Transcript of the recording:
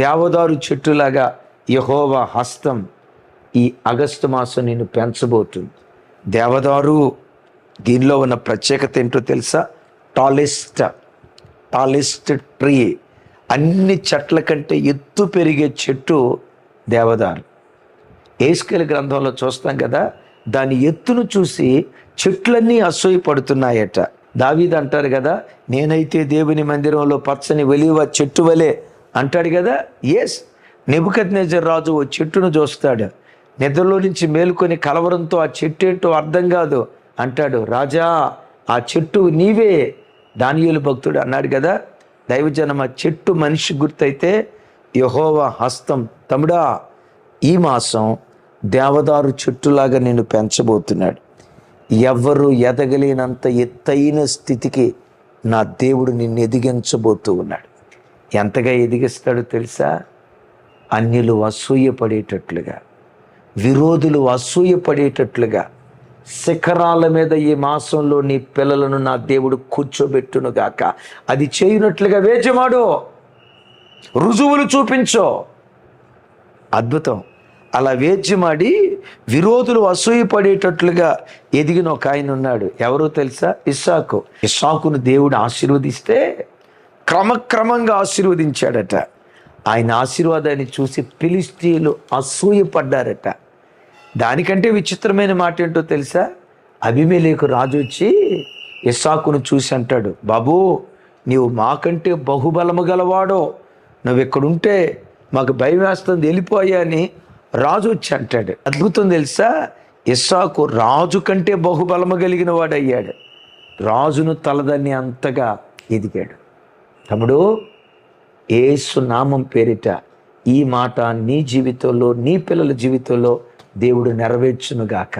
దేవదారు చెట్టులాగా యహోవా హస్తం ఈ ఆగస్టు మాసం నేను పెంచబోతుంది. దేవదారు దీనిలో ఉన్న ప్రత్యేకత ఏంటో తెలుసా? Tallest tallest tree. అన్ని చెట్ల కంటే ఎత్తు పెరిగే చెట్టు దేవదారు. ఏస్కెల్ గ్రంథంలో చూస్తాం కదా దాని ఎత్తును చూసి చెట్లన్నీ అసూయపడుతున్నాయట. దావీద్ అంటారు కదా నేనైతే దేవుని మందిరంలో పచ్చని వెలివ చెట్టు వలె అంటాడు కదా ఎస్ నెబుకత్ రాజు ఓ చెట్టును చూస్తాడు నిద్రలో నుంచి మేలుకొని కలవరంతో ఆ చెట్టు ఏంటో అర్థం కాదు. అంటాడు రాజా ఆ చెట్టు నీవే. దానియులు భక్తుడు అన్నాడు కదా దైవజనం ఆ చెట్టు మనిషి గుర్తయితే యహోవా హస్తం తమ్ముడా ఈ మాసం దేవదారు చెట్టులాగా నేను పెంచబోతున్నాడు. ఎవరు ఎదగలేనంత ఎత్తైన స్థితికి నా దేవుడు నిన్ను ఎదిగించబోతూ ఉన్నాడు. ఎంతగా ఎదిగిస్తాడో తెలుసా? అన్యులు అసూయపడేటట్లుగా విరోధులు అసూయపడేటట్లుగా శిఖరాల మీద ఈ మాసంలో నీ పిల్లలను నా దేవుడు కూర్చోబెట్టునుగాక అది చేయునట్లుగా వేచమాడు రుజువులు చూపించో. అద్భుతం. అలా వేచిమాడి విరోధులు అసూయపడేటట్లుగా ఎదిగిన ఒక ఆయన ఉన్నాడు. ఎవరో తెలుసా? ఇస్సాకు. ఇస్సాకును దేవుడు ఆశీర్వదిస్తే క్రమక్రమంగా ఆశీర్వదించాడట. ఆయన ఆశీర్వాదాన్ని చూసి ఫిలిస్తీన్లు అసూయపడ్డారట. దానికంటే విచిత్రమైన మాట ఏంటో తెలుసా? అభిమేలేకు రాజు వచ్చి ఇస్సాకును చూసి అంటాడు బాబూ నీవు మాకంటే బహుబలము గలవాడో నువ్వు ఇక్కడుంటే మాకు భయం వేస్తుంది వెళ్ళిపోయా అని రాజు వచ్చి అంటాడు. అద్భుతం తెలుసా? ఇస్సాకు రాజు కంటే బహుబలము కలిగిన వాడయ్యాడు. రాజును తలదన్ని అంతగా ఎదిగాడు. తమ్ముడు ఏసు నామం పేరిట ఈ మాట నీ జీవితంలో నీ పిల్లల జీవితంలో దేవుడు నెరవేర్చునుగాక